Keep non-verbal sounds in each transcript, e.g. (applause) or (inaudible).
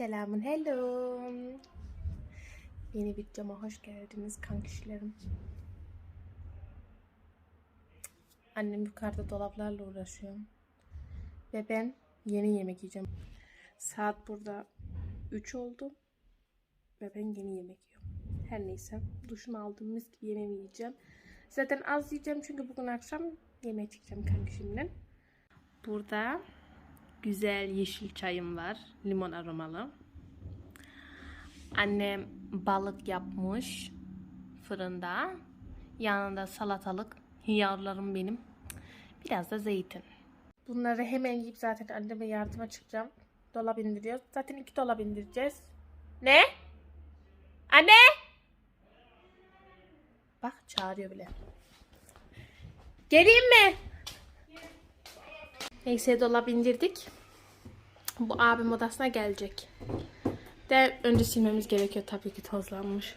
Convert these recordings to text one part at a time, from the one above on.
Selamun hello. Yeni videoma hoş geldiniz kankişlerim. Annem yukarıda dolaplarla uğraşıyor. Ve ben yeni yemek yiyeceğim. Saat burada 3 oldu. Ve ben yeni yemek yiyorum. Her neyse. Duşumu aldım. Mis gibi yemeğimi yiyeceğim. Zaten az yiyeceğim çünkü bugün akşam yemeğe çıkacağım kankişimle. Burada güzel yeşil çayım var. Limon aromalı. Annem balık yapmış fırında. Yanında salatalık. Yavrularım benim. Biraz da zeytin. Bunları hemen yiyip zaten anneme yardıma çıkacağım. Dolap indiriyoruz. Zaten iki dolap indireceğiz. Ne? Anne! Bak çağırıyor bile. Geleyim mi? Neyse dolap indirdik. Bu abim odasına gelecek. De önce silmemiz gerekiyor tabii ki tozlanmış.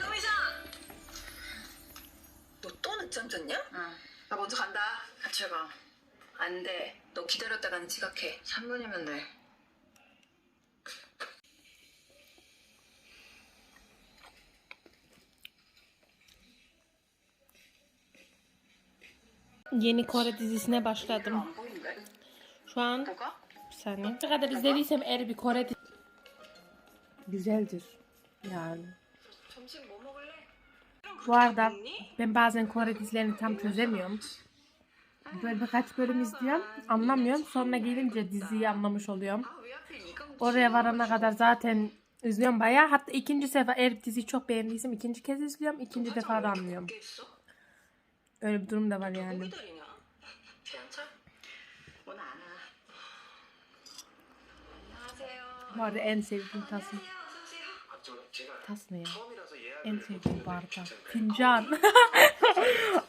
효미장! 너 또 늦잠 잤냐? 나 먼저 간다. 같이 가. 안 돼. 너 기다렸다가는 지각해. 3분이면 돼. Yeni Kore dizisine başladım. Şu an bir. Ne kadar izlediysem eğer bir Kore dizisi. Güzeldir. Yani. Bu arada ben bazen Kore dizilerini tam çözemiyorum. Böyle birkaç bölüm izliyorum. Anlamıyorum. Sonra gelince diziyi anlamış oluyorum. Oraya varana kadar zaten izliyorum bayağı. Hatta ikinci sefer eğer diziyi çok beğendiysem ikinci kez izliyorum. İkinci defa da anlıyorum. Öyle bir durum da var yani. Bu arada en sevdiğim tasım. Tas ne ya? En sevdiğim bardak. Fincan. (laughs)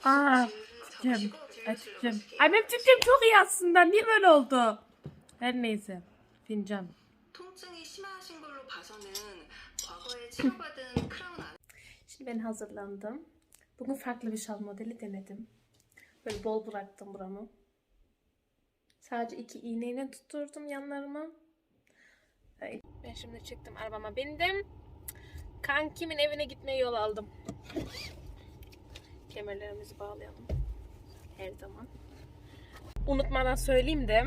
Aa, Türkçem. Ay Türkçem. Ay benim Türkçem çok iyi aslında. Niye böyle oldu? Her neyse. Fincan. Şimdi ben hazırlandım. Bugün farklı bir şal modeli denedim. Böyle bol bıraktım buramı. Sadece iki iğneyle tutturdum yanlarıma. Ben şimdi çıktım arabama bindim. Kankimin evine gitmeye yol aldım. Kemerlerimizi bağlayalım. Her zaman. Unutmadan söyleyeyim de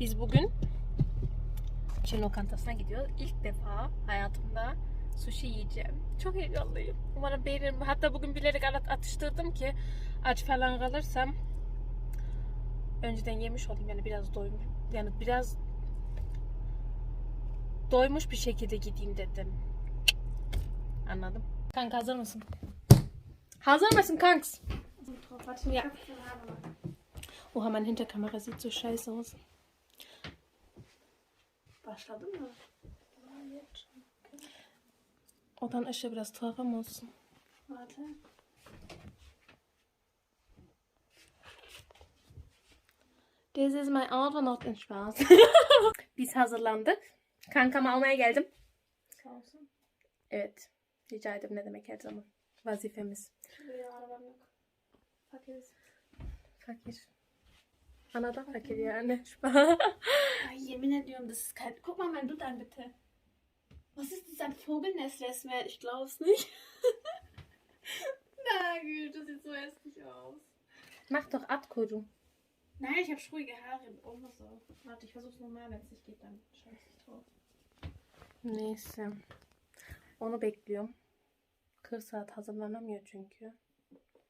biz bugün Çin lokantasına gidiyoruz. İlk defa hayatımda sushi yiyeceğim. Çok heyecanlıyım. Umarım beğenirim. Hatta bugün bilerek at- atıştırdım ki aç falan kalırsam önceden yemiş olayım yani biraz doymuş. Yani biraz doymuş bir şekilde gideyim dedim. Anladım. Kanka hazır mısın? Hazır mısın kanks? Ja. Oha, meine Hinterkamera sieht so scheiße aus. Başladı mı? Odan ışığı biraz tuhaf ama olsun. Warte. This is my auto not in Spaß. (laughs) Biz hazırlandık. Kankamı almaya geldim. Sağ olsun. Evet. Rica ederim ne demek her zaman. Vazifemiz. Şuraya arabam yok. Fakiriz. Fakir. Anadan fakir yani. (laughs) Ay, yemin ediyorum, kein... Guck mal mein Dutt an, bitte. Was ist das, ein Vogelnest, Resmer? Ich glaub's nicht. (laughs) Na gut, das sieht so hässlich aus. Mach doch at kuyruğu. Nein, ich habe ruhige Haare. Oh, so. Warte, ich versuch's nochmal, wenn es nicht geht, dann scheiß ich drauf. Neyse. Onu bekliyorum. 40 saat hazırlanamıyor çünkü.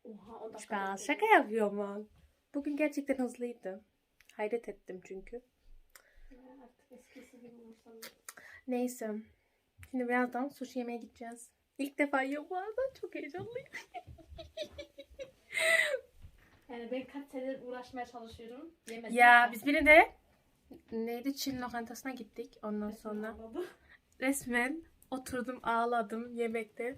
Oha, o da Spaß. Şaka yapıyorum lan. Bugün gerçekten hızlıydı. Hayret ettim çünkü. Ja, artık eskisi gibi umursamıyor. Neyse. Şimdi birazdan sushi yemeye gideceğiz. İlk defa yiyorum bu arada. Çok heyecanlıyım. (laughs) Yani ben kaç senedir uğraşmaya çalışıyorum. Yemedim. Ya biz bir de neydi Çin lokantasına gittik. Ondan sonra resmen oturdum ağladım yemekte.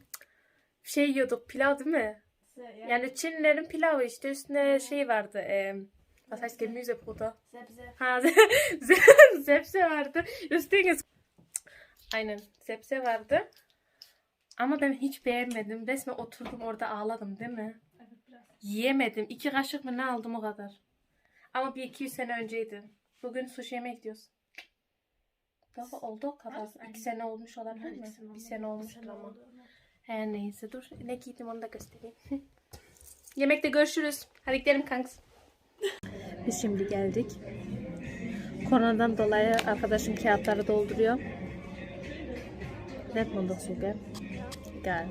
Şey yiyorduk pilav değil mi? Yani Yani Çinlilerin pilavı işte üstüne şey vardı. E, was heißt Gemüsebrot? sebze. Ha, (laughs) zepse vardı. Üstüne aynen zepse vardı. Ama ben hiç beğenmedim. Resmen oturdum orada ağladım değil mi? Yiyemedim. İki kaşık mı ne aldım o kadar. Ama bir iki yüz sene önceydi. Bugün sushi yemeye gidiyoruz. Daha oldu o kadar. Az, İki aynen. sene olmuş olabilir mi? Bir sene olmuştur ama. Her neyse dur. Ne giydim onu da göstereyim. (laughs) Yemekte görüşürüz. Hadi gidelim kanks. Biz şimdi geldik. Koronadan dolayı arkadaşım kağıtları dolduruyor. Net bulduk sogar. Egal.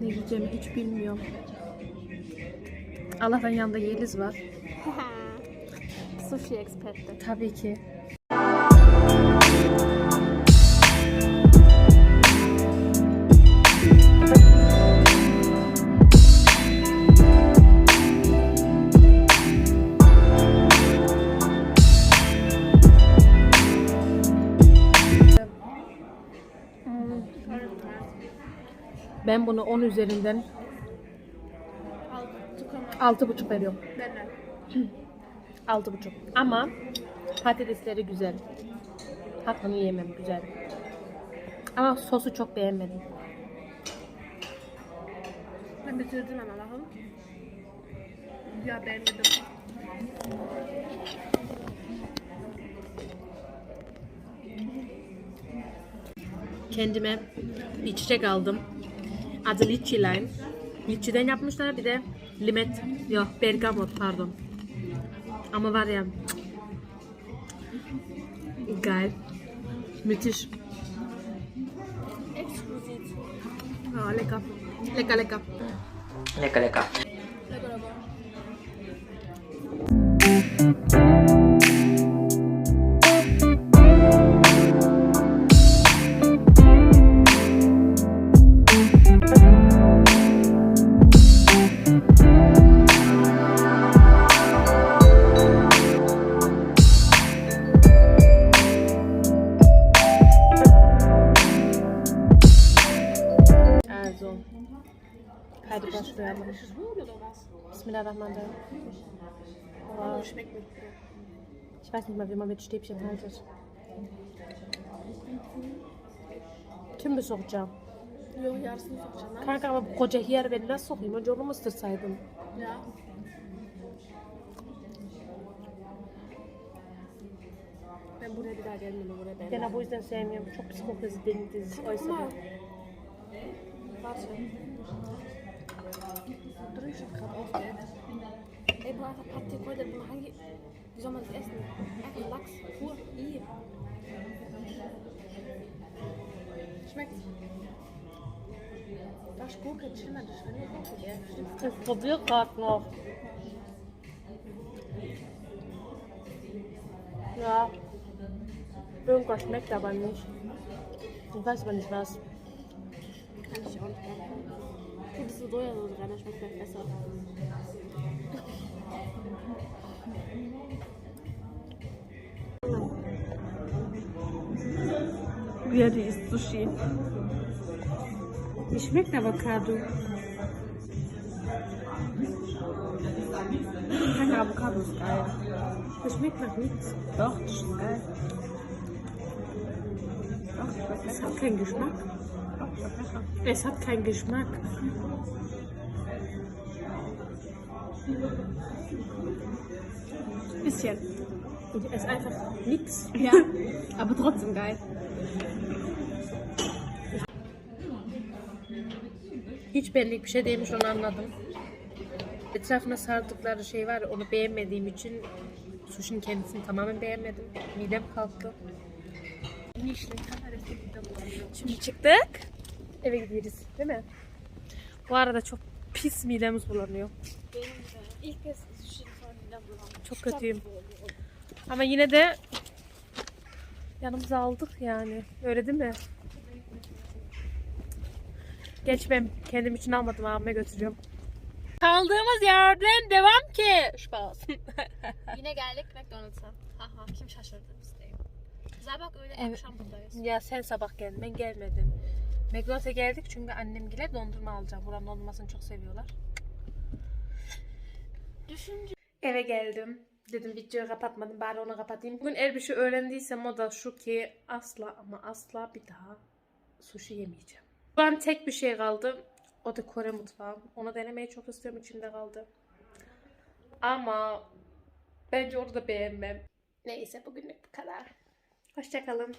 Ne yiyeceğimi hiç bilmiyorum. Allah'tan yanında Yeliz var. (laughs) Sushi Experte. Tabii ki. Ben bunu 10 üzerinden Altı 6,5 veriyorum. Ben (clears throat) de. Altı buçuk. Ama patatesleri güzel. Hakkını yemem güzel. Ama sosu çok beğenmedim. Ben bitirdim ama Allah'ım. Ya beğenmedim. Kendime bir çiçek aldım. Adı Litchi Lime. Litchi'den yapmışlar bir de limet. Yok bergamot pardon. Ama var ya geil. Müthiş. Exquisit. Aa, lecker. Lecker lecker. Lecker, lecker. Lecker aber. Bismillahirrahmanirrahim. Schmeckt nicht. Ich weiß nicht mal, wie man mit Stäbchen haltet. Tüm mü sokacağım? Yok yarısını sokacağım lan. Kanka ama bu koca hiyar beni nasıl sokayım? Önce onu mu ısırsaydım? Ya. Ben buraya bir daha gelmem buraya ben. Gene bu yüzden sevmiyorum. Çok kokuyor deniz. Oysa Guck mal. doch gerade auf, gell? Ey, Bro, einfach pack dir voll den Hangi. Wie soll man das essen? Einfach Lachs, pur, i. Schmeckt's? Da ist Gurke, chill mal, das ist gell? Stimmt. Ich probiere gerade noch. Ja. Irgendwas schmeckt aber nicht. Ich weiß aber nicht was. Kann ich auch nicht mehr. Diese Sojasauce rein, das schmeckt vielleicht besser. Ja, die ist Sushi. Wie schmeckt Avocado? Keine Avocado ist geil. Das schmeckt nach nichts. Doch, das ist geil. Doch, es hat keinen Geschmack. Es hat keinen Geschmack. Bisschen. Es ist einfach nichts. Ja, (laughs) aber trotzdem geil. Hiç benlik bir şey değilmiş onu anladım. Etrafına sardıkları şey var onu beğenmediğim için sushi'nin kendisini tamamen beğenmedim. Midem kalktı. Şimdi çıktık. Eve gidiyoruz değil mi? Bu arada çok pis midemiz bulanıyor. Benim de. İlk kez sushi falan midem bulandı. Çok kötüyüm. Ama yine de yanımıza aldık yani. Öyle değil mi? Geç ben kendim için almadım abime götürüyorum. Kaldığımız yerden devam ki. Spaß. (laughs) Yine geldik McDonald's'a. Haha kim şaşırdı biz değil. Sabah öyle Evet. akşam buradayız. ya sen sabah geldin ben gelmedim. McDonald's'a geldik çünkü annemgile dondurma alacağım. Buranın dondurmasını çok seviyorlar. Düşünce Eve geldim. Dedim videoyu kapatmadım bari onu kapatayım. Bugün eğer bir şey öğrendiysem o da şu ki asla ama asla bir daha sushi yemeyeceğim. Şu an tek bir şey kaldı. O da Kore mutfağı. Onu denemeyi çok istiyorum içimde kaldı. Ama bence onu da beğenmem. Neyse bugünlük bu kadar. Hoşçakalın.